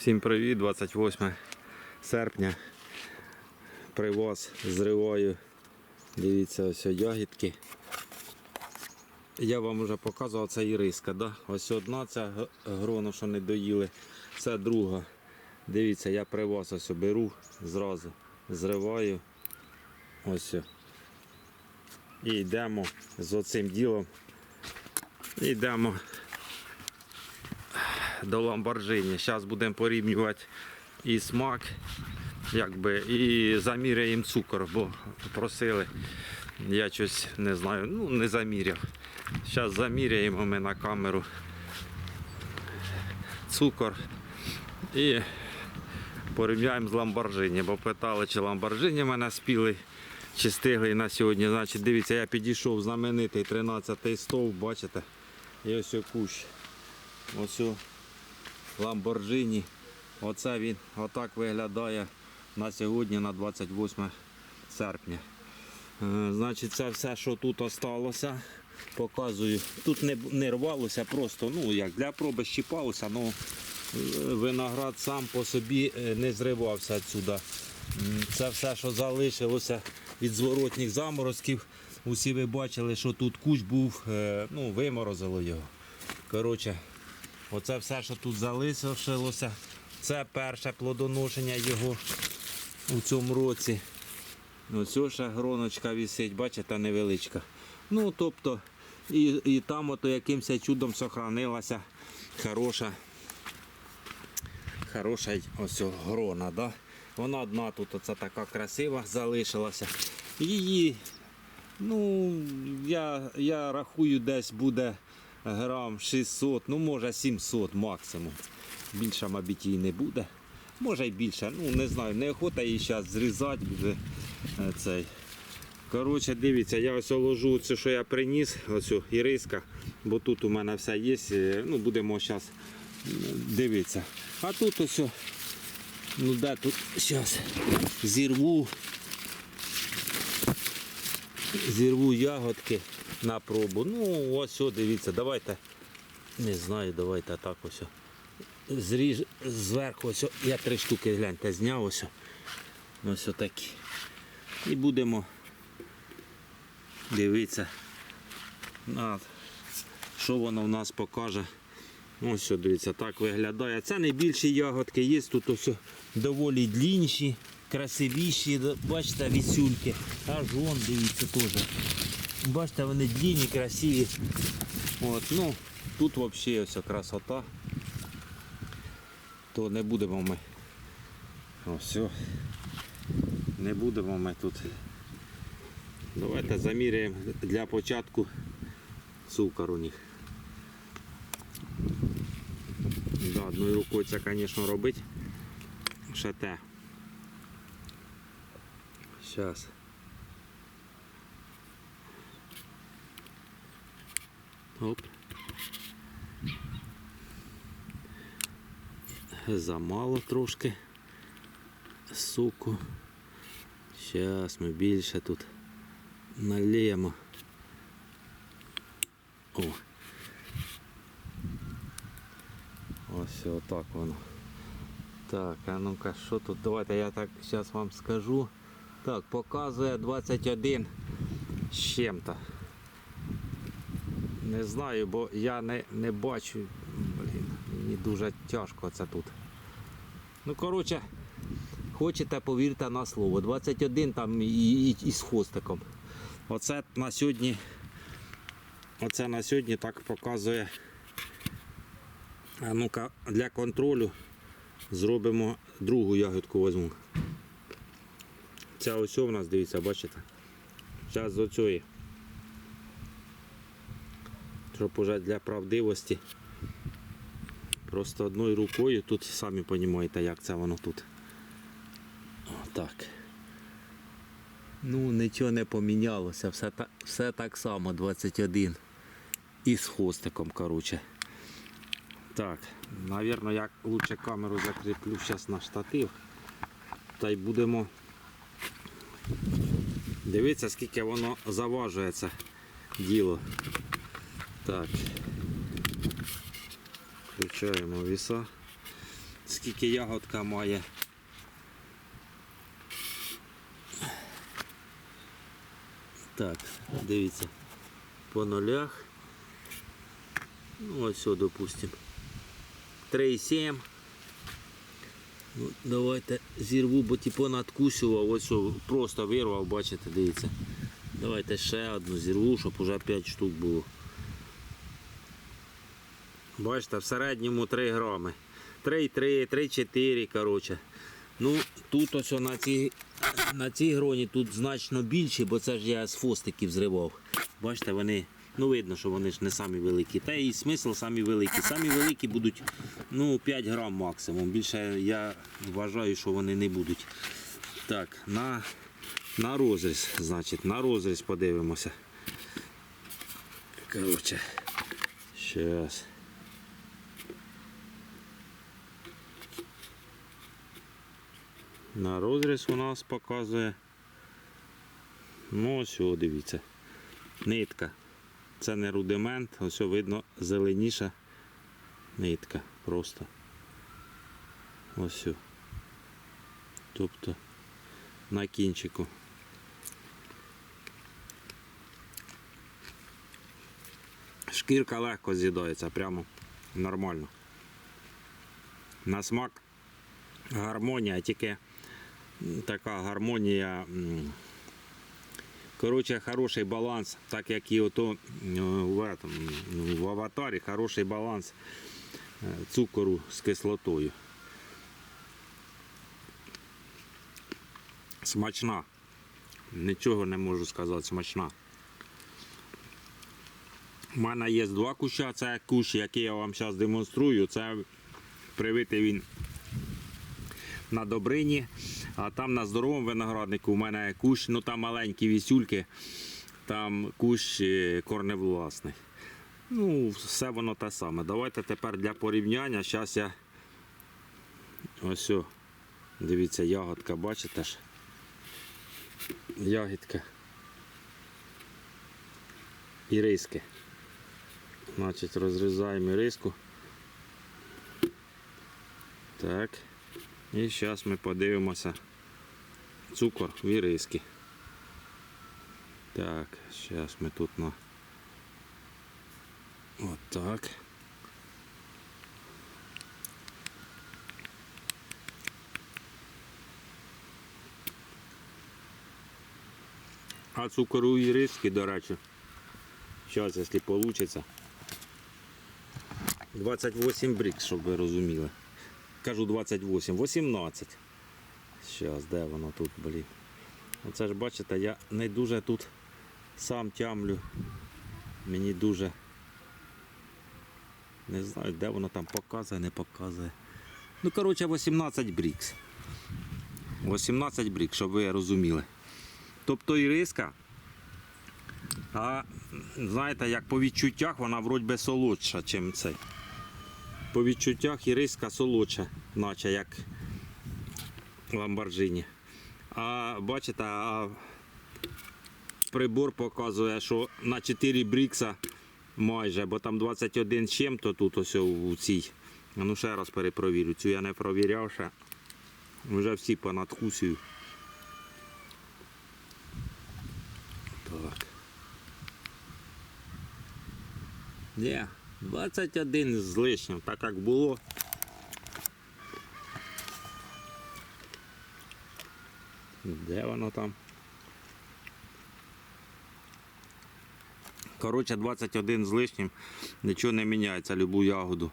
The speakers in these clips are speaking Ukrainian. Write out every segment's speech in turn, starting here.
Всім привіт, 28 серпня. Привоз зриваю. Дивіться, ось ягідки. Я вам вже показував, це іриска. Да? Ось одна ця г- грона, що не доїли. Це друга. Дивіться, я привоз ось беру зразу, зриваю. Ось. І йдемо з оцим ділом. І йдемо до Ламборджині. Зараз будемо порівнювати і смак, якби, і заміряємо цукор, бо просили. Я щось не знаю, ну не заміряв. Зараз заміряємо ми на камеру цукор і порівняємо з Ламборджині, бо питали, чи Ламборджині мене спіли, чи стигли на сьогодні. Значить, дивіться, я підійшов знаменитий 13-й стовп, бачите? І ось кущ. Ось Ламборджині. Оце він отак виглядає на сьогодні, на 28 серпня. Е, Значить, це все, що тут осталося. Показую. Тут не, не рвалося, просто ну як для проби щіпалося, але виноград сам по собі е, не зривався відсюди. Це все, що залишилося від зворотніх заморозків. Усі ви бачили, що тут кущ був, е, ну, виморозило його. Коротше, Оце все, що тут залишилося, це перше плодоношення його у цьому році. Ось ось ще гроночка висить, бачите, невеличка. Ну, тобто, і, і там ото якимось чудом сохранилася хороша, хороша ось грона. Да? Вона одна тут оце така красива залишилася. Її, ну, я, я рахую, десь буде грам 600, ну може 700 максимум. Більше, мабуть, її не буде. Може й більше, ну не знаю, неохота її зараз зрізати вже е, цей. Коротше, дивіться, я ось ложу це, що я приніс, ось о, іриска, бо тут у мене все є. е, Ну, будемо зараз дивитися. А тут ось, ну де тут зараз зірву. Зірву ягодки на пробу. Ну, ось, дивіться, давайте. Не знаю, давайте так ось. Зріж зверху ось. Я три штуки гляньте, зняв ось. Ось отакі. І будемо дивитися, на, що воно в нас покаже. Ось дивіться, так виглядає. Це не більші ягодки, є тут ось доволі длінші, красивіші. Бачите, вісюльки. Аж вон, дивіться теж. Бачите, вони длинні, красиві. От, ну, тут взагалі ось красота. То не будемо ми. О. Не будемо ми тут. Давайте заміряємо для початку цукор у них. Да, одною рукою це, звісно, робити. Ще те. Зараз. Оп. Замало трошки соку. Зараз ми більше тут налємо. О. Ось отак воно. Так, а ну-ка, що тут? Давайте я так зараз вам скажу. Так, показує 21 з чим-то. Не знаю, бо я не, не бачу. Блін, мені дуже тяжко це тут. Ну, коротше, хочете, повірте на слово. 21 там і, і, і з хвостиком. Оце на сьогодні. Оце на сьогодні так показує. А ну-ка, для контролю зробимо другу ягодку візьму. Ця ось у нас, дивіться, бачите? Зараз з оцієї. Щоб уже для правдивості. Просто одною рукою тут самі розумієте, як це воно тут. Отак. Ну, нічого не помінялося, все, та, все так само, 21. І з хвостиком, коротше. Так, навірно, я лучше камеру закріплю зараз на штатив. Та й будемо дивитися, скільки воно заважує це діло. Так. Включаємо віса. скільки ягодка має. Так, дивіться, по нулях. Ну, ось, все, допустимо. 3,7. Ну, давайте зірву, бо типу надкусював, ось що, просто вирвав, бачите, дивіться. Давайте ще одну зірву, щоб уже 5 штук було. Бачите, в середньому 3 грами. 3,3, 3,4, коротше. Ну, тут ось на цій, на цій гроні тут значно більше, бо це ж я з фостиків зривав. Бачите, вони, ну видно, що вони ж не самі великі. Та і смисл самі великі. Самі великі будуть ну, 5 грам максимум. Більше я вважаю, що вони не будуть. Так, на, на розріз, значить, на розріз подивимося. Коротше, щас. На розріз у нас показує. Ну, ось, о, дивіться. Нитка. Це не рудимент, ось видно зеленіша нитка просто. Ось. Тобто на кінчику. Шкірка легко з'їдається, прямо нормально. На смак гармонія, тільки така гармонія. М, Коротше, хороший баланс, так як і ото е, в, этом, в аватарі, хороший баланс е, цукору з кислотою. Смачна. Нічого не можу сказати, смачна. У мене є два куща, це кущ, який я вам зараз демонструю. Це привитий він на добрині, а там на здоровому винограднику у мене кущ, ну там маленькі вісюльки, там кущ е, корневласний. Ну, все воно те саме. Давайте тепер для порівняння. Зараз я ось, дивіться, ягодка, бачите ж? Ягідка. І риски. Значить, розрізаємо риску. Так. І зараз ми подивимося цукор в іриски. Так, зараз ми тут на от так. А цукор у іриски, до речі, зараз, якщо вийде, 28 брікс, щоб ви розуміли. Кажу 28, 18. Зараз, де воно тут, блін. Оце ж бачите, я не дуже тут сам тямлю. Мені дуже не знаю, де воно там показує, не показує. Ну, коротше, 18 брікс. 18 брікс, щоб ви розуміли. Тобто і риска. А знаєте, як по відчуттях вона вроді солодша, ніж цей. По відчуттях і риска солодша, наче як ламборджині. А бачите, а прибор показує, що на 4 брікса майже, бо там 21 з чим-то тут ось у цій. Ну ще раз перепровірю. Цю я не провіряв ще. Вже всі понадкусюю. Так. Є. 21 з лишнім, так як було. Де воно там? Коротше, 21 з лишнім, нічого не міняється, любу ягоду.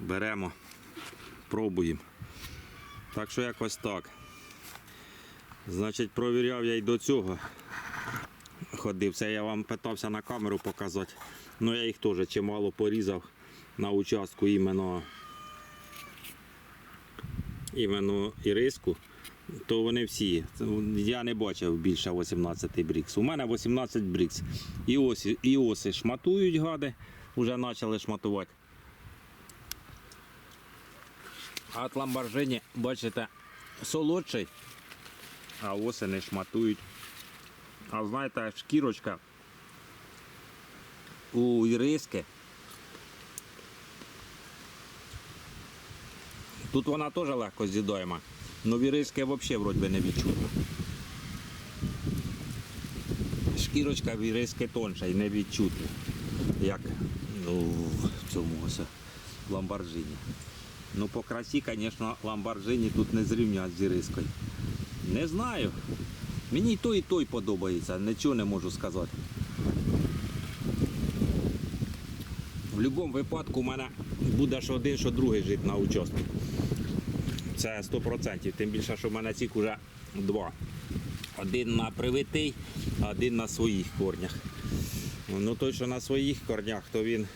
Беремо, пробуємо. Так що якось так. Значить, провіряв я й до цього. Ходив. Це я вам питався на камеру показати. Ну я їх теж чимало порізав на участку іменно, іменно іриску. То вони всі. Я не бачив більше 18 брікс. У мене 18 брікс. І ось, і оси шматують гади, вже почали шматувати. А от ламборджині, бачите, солодший, а оси не шматують. А знаєте, шкірочка у іриски Тут вона теж легко з'їдаєма. Ну віриски взагалі вроді не відчутно. Шкірочка віриски тонша і не відчутна, як в цьому ось ламборджині. Ну по красі, звісно, ламборджині тут не зрівнять з вірискою. Не знаю. Мені і той, і той подобається, нічого не можу сказати. В будь-якому випадку у мене буде що один, що другий жити на участку. Це 100%. Тим більше, що в мене цих вже два. Один на привитий, один на своїх корнях. Ну той, що на своїх корнях, то він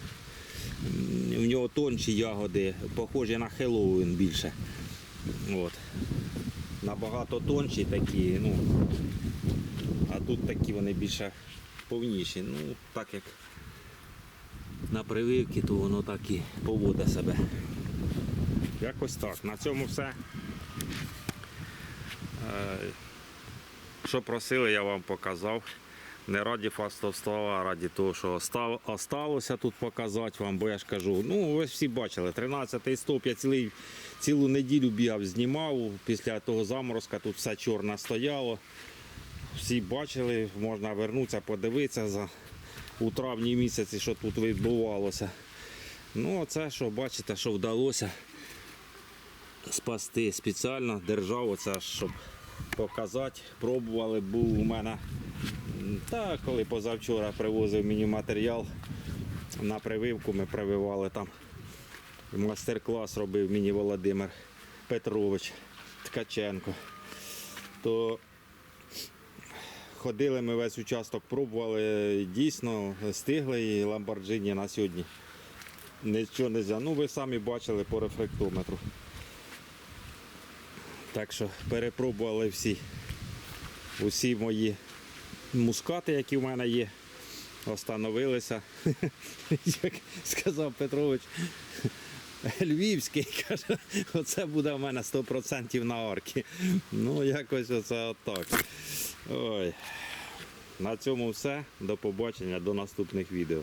у нього тонші ягоди, похожі на Хеллоуін більше. От. Набагато тонші такі, ну, а тут такі вони більше повніші. Ну, так як на прививки, то воно так і поводить себе. Якось так. На цьому все. Е, Що просили, я вам показав. Не раді фастовства, а раді того, що осталося тут показати вам, бо я ж кажу, ну ви всі бачили, 13 стоп, я цілий, цілу неділю бігав, знімав. Після того заморозка тут все чорне стояло. Всі бачили, можна вернутися, подивитися за, у травні місяці, що тут відбувалося. Ну, це що бачите, що вдалося спасти. Спеціально держав оце, щоб показати. Пробували, був у мене. Та коли позавчора привозив мені матеріал на прививку, ми прививали там. Мастер-клас робив мені Володимир Петрович Ткаченко. То ходили ми весь участок, пробували, дійсно стигли і ламборджині на сьогодні. Нічого не можна. Ну ви самі бачили по рефлектометру. Так що перепробували всі, усі мої мускати, які в мене є, остановилися. Як сказав Петрович, Львівський, каже, оце буде в мене 100% на орки. Ну, якось оце отак. Ой. На цьому все. До побачення, до наступних відео.